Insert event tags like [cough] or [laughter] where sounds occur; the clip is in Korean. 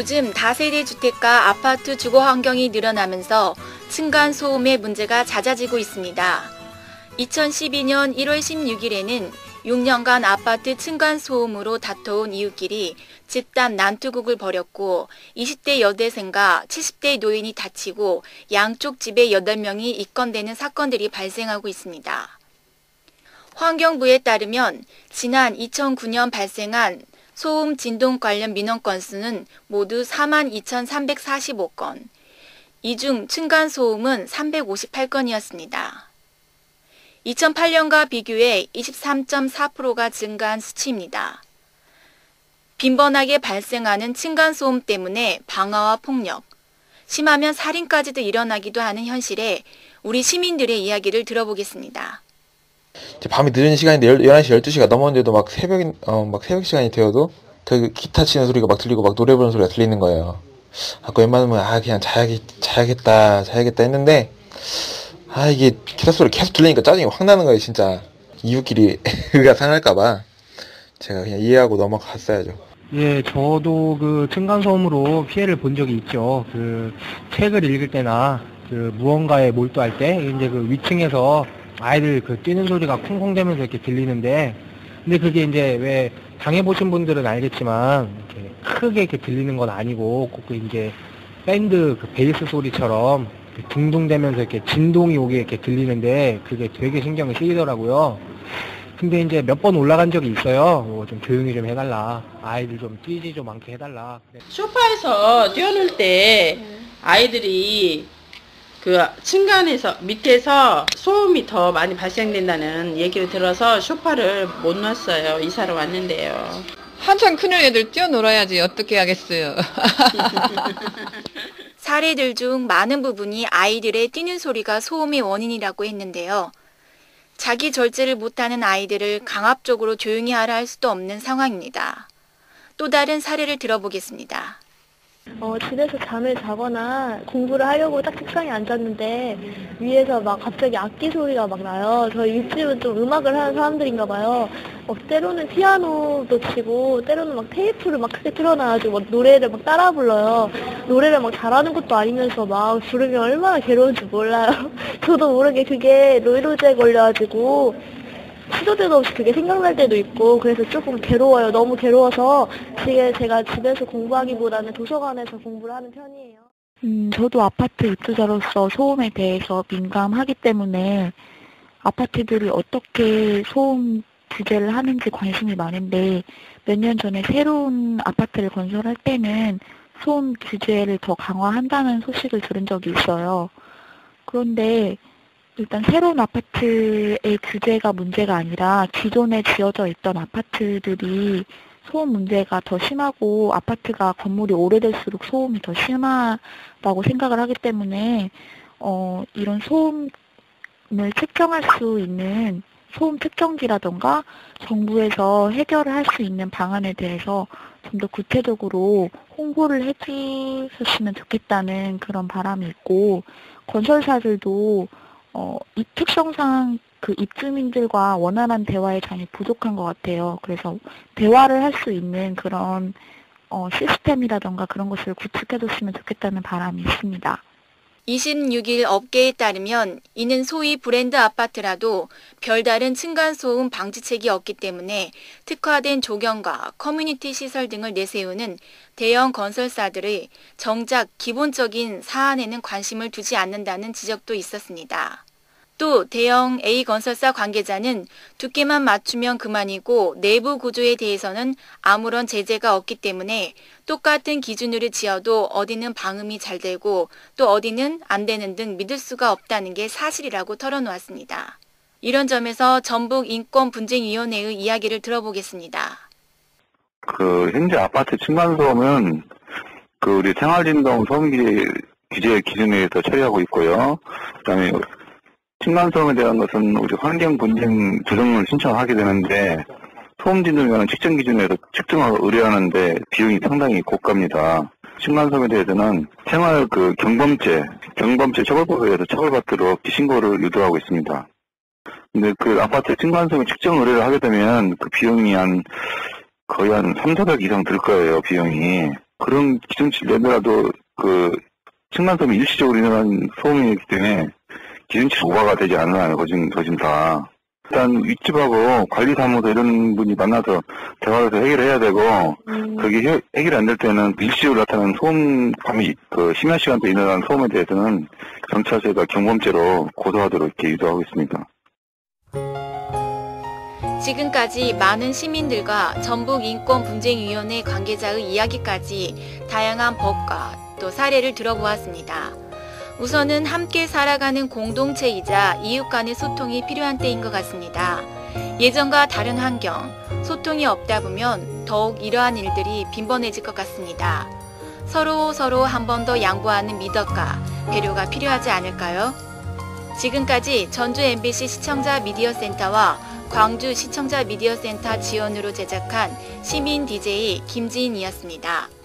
요즘 다세대 주택과 아파트 주거 환경이 늘어나면서 층간 소음의 문제가 잦아지고 있습니다. 2012년 1월 16일에는 6년간 아파트 층간 소음으로 다퉈온 이웃끼리 집단 난투극을 벌였고 20대 여대생과 70대 노인이 다치고 양쪽 집에 8명이 입건되는 사건들이 발생하고 있습니다. 환경부에 따르면 지난 2009년 발생한 소음 진동 관련 민원 건수는 모두 4만 2,345건. 이 중 층간 소음은 358건이었습니다. 2008년과 비교해 23.4%가 증가한 수치입니다. 빈번하게 발생하는 층간소음 때문에 방화와 폭력, 심하면 살인까지도 일어나기도 하는 현실에 우리 시민들의 이야기를 들어보겠습니다. 밤이 늦은 시간인데 11시, 12시가 넘었는데도 막 새벽, 어, 막 새벽 시간이 되어도 그 기타 치는 소리가 막 들리고 막 노래 부르는 소리가 들리는 거예요. 아까 웬만하면 아, 그냥 자야겠, 자야겠다, 자야겠다 했는데 아, 이게 기타 소리 계속 들리니까 짜증이 확 나는 거예요, 진짜. 이웃끼리 [laughs] 의가 상할까봐 제가 그냥 이해하고 넘어갔어야죠. 예, 저도 그 층간소음으로 피해를 본 적이 있죠. 그 책을 읽을 때나 그 무언가에 몰두할 때 이제 그 위층에서 아이들 그 뛰는 소리가 쿵쿵대면서 이렇게 들리는데 근데 그게 이제 왜 당해보신 분들은 알겠지만 이렇게 크게 이렇게 들리는 건 아니고 꼭그 이제 밴드 그 베이스 소리처럼 둥둥대면서 이렇게 진동이 오게 이렇게 들리는데 그게 되게 신경이 쓰이더라고요. 근데 이제 몇 번 올라간 적이 있어요. 뭐 좀 조용히 좀 해달라. 아이들 좀 뛰지 좀 않게 해달라. 그래. 소파에서 뛰어놀 때 아이들이 그 층간에서 밑에서 소음이 더 많이 발생된다는 얘기를 들어서 소파를 못 놨어요. 이사를 왔는데요. 한참 크는 애들 뛰어놀아야지 어떻게 하겠어요. [laughs] 사례들 중 많은 부분이 아이들의 뛰는 소리가 소음의 원인이라고 했는데요. 자기 절제를 못하는 아이들을 강압적으로 조용히 하라 할 수도 없는 상황입니다. 또 다른 사례를 들어보겠습니다. 어, 집에서 잠을 자거나 공부를 하려고 딱 책상에 앉았는데 위에서 막 갑자기 악기 소리가 막 나요. 저희 윗집은 좀 음악을 하는 사람들인가 봐요. 어, 때로는 피아노도 치고 때로는 막 테이프를 막 크게 틀어놔가지고 막 노래를 막 따라 불러요. 노래를 막 잘하는 것도 아니면서 막 부르면 얼마나 괴로운지 몰라요. [laughs] 저도 모르게 그게 노이로제에 걸려가지고 시도 때도 없이 그게 생각날 때도 있고 그래서 조금 괴로워요. 너무 괴로워서 지금 제가 집에서 공부하기보다는 도서관에서 공부를 하는 편이에요. 음, 저도 아파트 입주자로서 소음에 대해서 민감하기 때문에 아파트들이 어떻게 소음 규제를 하는지 관심이 많은데 몇 년 전에 새로운 아파트를 건설할 때는 소음 규제를 더 강화한다는 소식을 들은 적이 있어요. 그런데 일단 새로운 아파트의 규제가 문제가 아니라 기존에 지어져 있던 아파트들이 소음 문제가 더 심하고 아파트가 건물이 오래될수록 소음이 더 심하다고 생각을 하기 때문에 어, 이런 소음을 측정할 수 있는 소음 측정기라던가 정부에서 해결을 할 수 있는 방안에 대해서 좀 더 구체적으로 홍보를 해주셨으면 좋겠다는 그런 바람이 있고 건설사들도 어, 이 특성상 그 입주민들과 원활한 대화의 장이 부족한 것 같아요. 그래서 대화를 할 수 있는 그런 어, 시스템이라던가 그런 것을 구축해줬으면 좋겠다는 바람이 있습니다. 26일 업계에 따르면 이는 소위 브랜드 아파트라도 별다른 층간소음 방지책이 없기 때문에 특화된 조경과 커뮤니티 시설 등을 내세우는 대형 건설사들의 정작 기본적인 사안에는 관심을 두지 않는다는 지적도 있었습니다. 또 대형 A 건설사 관계자는 두께만 맞추면 그만이고 내부 구조에 대해서는 아무런 제재가 없기 때문에 똑같은 기준으로 지어도 어디는 방음이 잘 되고 또 어디는 안 되는 등 믿을 수가 없다는 게 사실이라고 털어놓았습니다. 이런 점에서 전북 인권분쟁위원회의 이야기를 들어보겠습니다. 그 현재 아파트 층간소음은 그 우리 생활진동 소음기 규제 기준에 의해서 처리하고 있고요. 그다음에 층간소음에 대한 것은 우리 환경 분쟁 조정을 신청하게 되는데 소음 진동이라는 측정 기준에서 측정을 의뢰하는데 비용이 상당히 고가입니다. 층간소음에 대해서는 생활 그 경범죄, 경범죄 처벌법에 의해서 처벌받도록 신고를 유도하고 있습니다. 근데 그 아파트 층간소음 측정 의뢰를 하게 되면 그 비용이 한 거의 한 3, 400 이상 들 거예요, 비용이. 그런 기준치를 내더라도 그 층간소음이 일시적으로 일어난 소음이기 때문에 기준치 오버가 되지 않아요. 거진 거진 다. 일단 윗집하고 관리사무소 이런 분이 만나서 대화해서 해결해야 되고 음, 그게 해, 해결이 안될 때는 일시적으로 나타나는 소음 밤이 그 심야 시간대에 일어나는 소음에 대해서는 경찰서에다 경범죄로 고소하도록 이렇게 유도하고 있습니다. 지금까지 많은 시민들과 전북인권분쟁위원회 관계자의 이야기까지 다양한 법과 또 사례를 들어보았습니다. 우선은 함께 살아가는 공동체이자 이웃 간의 소통이 필요한 때인 것 같습니다. 예전과 다른 환경, 소통이 없다 보면 더욱 이러한 일들이 빈번해질 것 같습니다. 서로 서로 한 번 더 양보하는 미덕과 배려가 필요하지 않을까요? 지금까지 전주 MBC 시청자 미디어 센터와 광주 시청자 미디어 센터 지원으로 제작한 시민 DJ 김지인이었습니다.